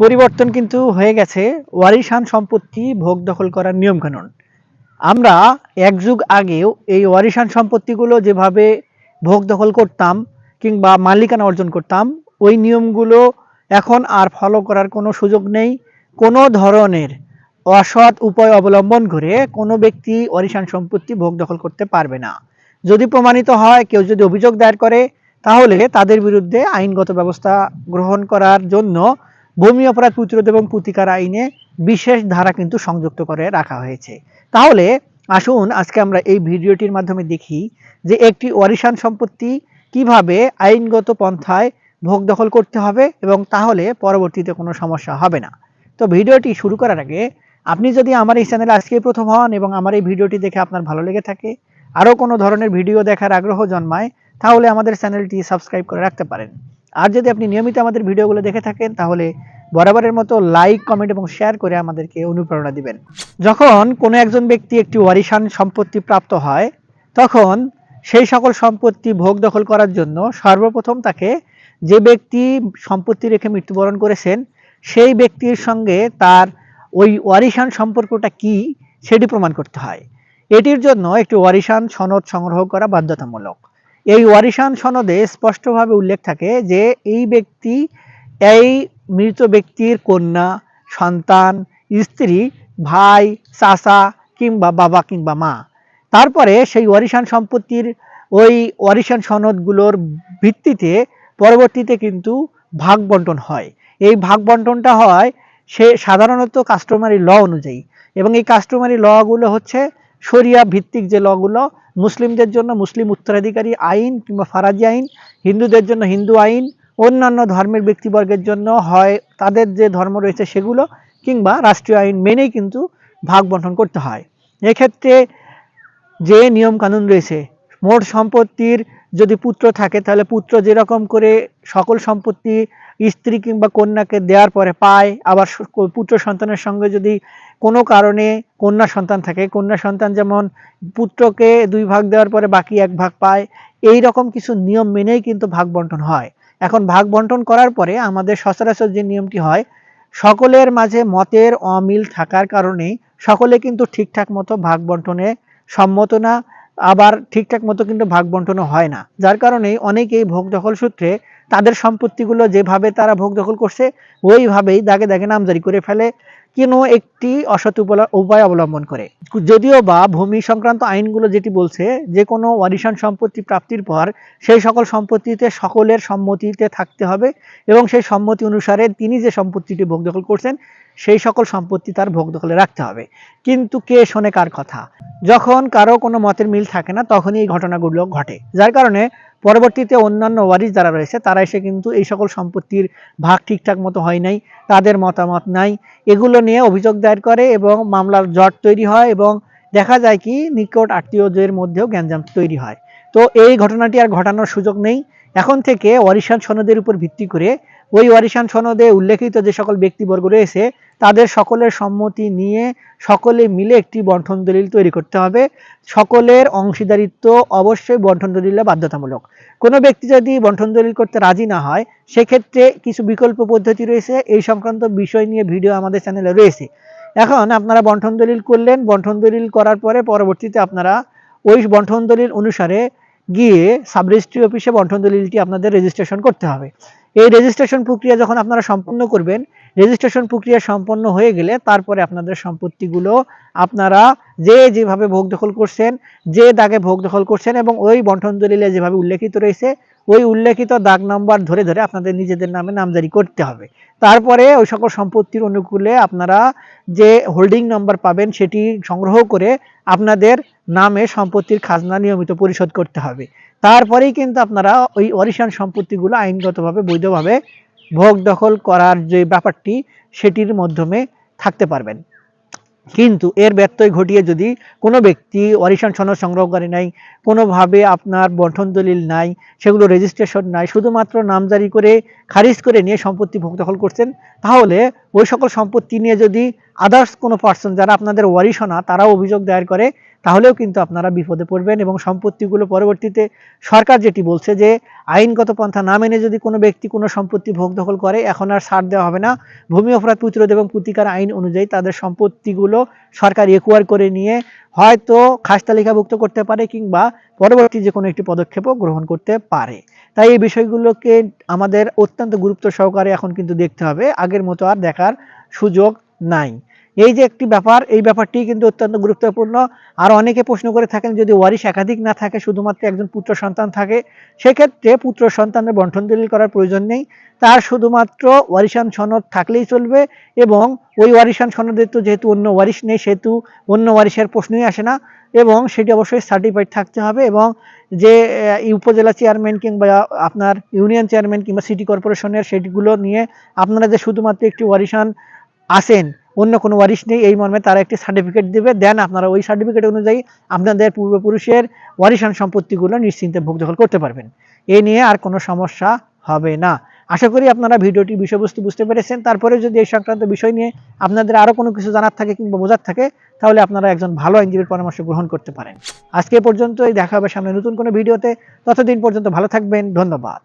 পরিবর্তন কিন্তু হয়ে গেছে। ওয়ারিশান সম্পত্তি ভোগ দখল করার নিয়মকানুন। আমরা এক যুগ আগেও এই ওয়ারিশান সম্পত্তিগুলো যেভাবে ভোগ দখল করতাম কিংবা মালিকানা অর্জন করতাম, ওই নিয়মগুলো এখন আর ফলো করার কোনো সুযোগ নেই। কোনো ধরনের অসৎ উপায় অবলম্বন করে কোনো ব্যক্তি ওয়ারিশান সম্পত্তি ভোগ দখল করতে পারবে না। যদি প্রমাণিত হয়, কেউ যদি অভিযোগ দায়ের করে, তাহলে তাদের বিরুদ্ধে আইনগত ব্যবস্থা গ্রহণ করার জন্য ভূমি অপরাধ প্রতিরোধ এবং প্রতিকার আইনে বিশেষ ধারা কিন্তু সংযুক্ত করে রাখা হয়েছে। তাহলে আসুন আজকে আমরা এই ভিডিওটির মাধ্যমে দেখি যে একটি ওয়ারিশান সম্পত্তি কীভাবে আইনগত পন্থায় ভোগ দখল করতে হবে এবং তাহলে পরবর্তীতে কোনো সমস্যা হবে না। তো ভিডিওটি শুরু করার আগে আপনি যদি আমার এই চ্যানেলে আজকে প্রথম হন এবং আমার এই ভিডিওটি দেখে আপনার ভালো লেগে থাকে, আরও কোনো ধরনের ভিডিও দেখার আগ্রহ জন্মায়, তাহলে আমাদের চ্যানেলটি সাবস্ক্রাইব করে রাখতে পারেন। আর যদি আপনি নিয়মিত আমাদের ভিডিওগুলো দেখে থাকেন, তাহলে বরাবরের মতো লাইক কমেন্ট এবং শেয়ার করে আমাদেরকে অনুপ্রেরণা দিবেন। যখন কোনো একজন ব্যক্তি একটি ওয়ারিশান সম্পত্তি প্রাপ্ত হয়, তখন সেই সকল সম্পত্তি ভোগ দখল করার জন্য সর্বপ্রথম তাকে যে ব্যক্তি সম্পত্তি রেখে মৃত্যুবরণ করেছেন, সেই ব্যক্তির সঙ্গে তার ওই ওয়ারিশান সম্পর্কটা কি সেটি প্রমাণ করতে হয়। এটির জন্য একটি ওয়ারিশান সনদ সংগ্রহ করা বাধ্যতামূলক। এই ওয়ারিশান সনদে স্পষ্টভাবে উল্লেখ থাকে যে এই ব্যক্তি, এই মৃত ব্যক্তির কন্যা, সন্তান, স্ত্রী, ভাই, চাচা কিংবা বাবা কিংবা মা। তারপরে সেই ওয়ারিশান সম্পত্তির ওই ওয়ারিশান সনদগুলোর ভিত্তিতে পরবর্তীতে কিন্তু ভাগ বন্টন হয়। এই ভাগ বন্টনটা হয় সে সাধারণত কাস্টমারি ল অনুযায়ী এবং এই কাস্টমারি লগুলো হচ্ছে শরিয়া ভিত্তিক যে লগুলো, মুসলিমদের জন্য মুসলিম উত্তরাধিকারী আইন কিংবা ফারাজি আইন, হিন্দুদের জন্য হিন্দু আইন, অন্যান্য ধর্মের ব্যক্তিবর্গের জন্য হয়, তাদের যে ধর্ম রয়েছে সেগুলো কিংবা রাষ্ট্রীয় আইন মেনেই কিন্তু ভাগ বন্টন করতে হয়। এক্ষেত্রে যে নিয়ম কানুন রয়েছে, মোট সম্পত্তির যদি পুত্র থাকে, তাহলে পুত্র যেরকম করে সকল সম্পত্তি স্ত্রী কিংবা কন্যাকে দেওয়ার পরে পায়, আবার পুত্র সন্তানের সঙ্গে যদি কোনো কারণে কন্যা সন্তান থাকে। কন্যা সন্তান যেমন পুত্রকে দুই ভাগ দেওয়ার পরে বাকি এক ভাগ পায়, এই রকম কিছু নিয়ম মেনেই কিন্তু ভাগ বন্টন হয়। এখন ভাগ বন্টন করার পরে আমাদের সচরাচর যে নিয়মটি হয়, সকলের মাঝে মতের অমিল থাকার কারণে সকলে কিন্তু ঠিকঠাক মতো ভাগ বন্টনে সম্মত না, আবার ঠিকঠাক মতো কিন্তু ভাগ বন্টনও হয় না। যার কারণে অনেকেই ভোগ দখল সূত্রে তাদের সম্পত্তিগুলো যেভাবে তারা ভোগ দখল করছে, ওইভাবেই দাগে দাগে নামজারি করে ফেলে। কোনো একটি অসৎ উপায় অবলম্বন করে? যদিও বা ভূমি সংক্রান্ত আইনগুলো যেটি বলছে, যে কোনো ওয়ারিশান সম্পত্তি প্রাপ্তির পর সেই সকল সম্পত্তিতে সকলের সম্মতিতে থাকতে হবে এবং সেই সম্মতি অনুসারে তিনি যে সম্পত্তিটি ভোগ দখল করছেন, সেই সকল সম্পত্তি তার ভোগ দখলে রাখতে হবে। কিন্তু কে শোনে কার কথা? যখন কারও কোনো মতের মিল থাকে না, তখনই এই ঘটনাগুলো ঘটে। যার কারণে পরবর্তীতে অন্যান্য ওয়ারিস যারা রয়েছে, তারা এসে কিন্তু এই সকল সম্পত্তির ভাগ ঠিকঠাক মতো হয় নাই, তাদের মতামত নাই। এগুলো নিয়ে অভিযোগ দায়ের করে এবং মামলার জট তৈরি হয় এবং দেখা যায় কি, নিকট আত্মীয়দের মধ্যেও গ্যাঞ্জাম তৈরি হয়। তো এই ঘটনাটি আর ঘটানোর সুযোগ নেই। এখন থেকে ওয়ারিসান সনদের উপর ভিত্তি করে ওই ওয়ারিশান সনদে উল্লেখিত যে সকল ব্যক্তিবর্গ রয়েছে, তাদের সকলের সম্মতি নিয়ে সকলে মিলে একটি বন্টন দলিল তৈরি করতে হবে। সকলের অংশীদারিত্ব অবশ্যই বন্টন দলিলে বাধ্যতামূলক। কোনো ব্যক্তি যদি বন্টন দলিল করতে রাজি না হয়, সেক্ষেত্রে কিছু বিকল্প পদ্ধতি রয়েছে। এই সংক্রান্ত বিষয় নিয়ে ভিডিও আমাদের চ্যানেলে রয়েছে। এখন আপনারা বন্টন দলিল করলেন, বন্টন দলিল করার পরে পরবর্তীতে আপনারা ওই বন্টন দলিল অনুসারে গিয়ে সাব রেজিস্ট্রি অফিসে বন্টন দলিলটি আপনাদের রেজিস্ট্রেশন করতে হবে। এই রেজিস্ট্রেশন প্রক্রিয়া যখন আপনারা সম্পন্ন করবেন রেজিস্ট্রেশন প্রক্রিয়া সম্পন্ন হয়ে গেলে তারপরে আপনাদের সম্পত্তিগুলো আপনারা যে যেভাবে ভোগ দখল করছেন, যে দাগে ভোগ দখল করছেন এবং ওই বন্টন দলিলে যেভাবে উল্লেখিত রয়েছে, ওই উল্লেখিত দাগ নাম্বার ধরে ধরে আপনাদের নিজেদের নামে নামজারি করতে হবে। তারপরে ওই সকল সম্পত্তির অনুকূলে আপনারা যে হোল্ডিং নাম্বার পাবেন সেটি সংগ্রহ করে আপনাদের নামে সম্পত্তির খাজনা নিয়মিত পরিশোধ করতে হবে। তারপরেই কিন্তু আপনারা ওই অরিশান সম্পত্তিগুলো আইনগতভাবে, বৈধভাবে ভোগ দখল করার যে ব্যাপারটি, সেটির মাধ্যমে থাকতে পারবেন। কিন্তু এর ব্যত্যয় ঘটিয়ে যদি কোনো ব্যক্তি অরিশান সনদ সংগ্রহ করে নাই, কোনোভাবে আপনার বন্টন দলিল নাই, সেগুলো রেজিস্ট্রেশন নাই, শুধুমাত্র নামজারি করে, খারিজ করে নিয়ে সম্পত্তি ভোগ দখল করছেন, তাহলে ওই সকল সম্পত্তি নিয়ে যদি আদার্স কোনো পার্সন যারা আপনাদের ওয়ারিশ না, তারাও অভিযোগ দায়ের করে, তাহলেও কিন্তু আপনারা বিপদে পড়বেন এবং সম্পত্তিগুলো পরবর্তীতে সরকার যেটি বলছে যে, আইনগত পন্থা না মেনে যদি কোনো ব্যক্তি কোনো সম্পত্তি ভোগ দখল করে, এখন আর ছাড় দেওয়া হবে না। ভূমি অপরাধ প্রতিরোধ এবং প্রতিকার আইন অনুযায়ী তাদের সম্পত্তিগুলো সরকার একুয়ার করে নিয়ে হয়তো খাস তালিকাভুক্ত করতে পারে কিংবা পরবর্তী যে কোনো একটি পদক্ষেপও গ্রহণ করতে পারে। তাই এই বিষয়গুলোকে আমাদের অত্যন্ত গুরুত্ব সহকারে এখন কিন্তু দেখতে হবে। আগের মতো আর দেখার সুযোগ নাই। এই যে একটি ব্যাপার, এই ব্যাপারটি কিন্তু অত্যন্ত গুরুত্বপূর্ণ। আর অনেকে প্রশ্ন করে থাকেন, যদি ওয়ারিশ একাধিক না থাকে, শুধুমাত্র একজন পুত্র সন্তান থাকে, সেক্ষেত্রে পুত্র সন্তানের বন্টন দলিল করার প্রয়োজন নেই। তার শুধুমাত্র ওয়ারিশান সনদ থাকলেই চলবে এবং ওই ওয়ারিশান সনদের তো যেহেতু অন্য ওয়ারিশ নেই, সেহেতু অন্য ওয়ারিশের প্রশ্নই আসে না এবং সেটি অবশ্যই সার্টিফাইড থাকতে হবে এবং যে উপজেলা চেয়ারম্যান কিংবা আপনার ইউনিয়ন চেয়ারম্যান কিংবা সিটি কর্পোরেশনের সেটিগুলো নিয়ে আপনারা যে শুধুমাত্র একটি ওয়ারিশান আসেন অন্য কোনো ওয়ারিশ নেই, এই মর্মে তারা একটি সার্টিফিকেট দিবে, দেন আপনারা ওই সার্টিফিকেট অনুযায়ী আপনাদের পূর্বপুরুষের ওয়ারিশান সম্পত্তিগুলো নিশ্চিন্তে ভোগ দখল করতে পারবেন। এই নিয়ে আর কোনো সমস্যা হবে না। আশা করি আপনারা ভিডিওটি বিষয়বস্তু বুঝতে পেরেছেন। তারপরে যদি এই সংক্রান্ত বিষয় নিয়ে আপনাদের আরও কোনো কিছু জানার থাকে কিংবা বোঝার থাকে, তাহলে আপনারা একজন ভালো আইনজীবীর পরামর্শ গ্রহণ করতে পারেন। আজকে এ পর্যন্তই, দেখা হবে সামনে নতুন কোনো ভিডিওতে। ততদিন পর্যন্ত ভালো থাকবেন, ধন্যবাদ।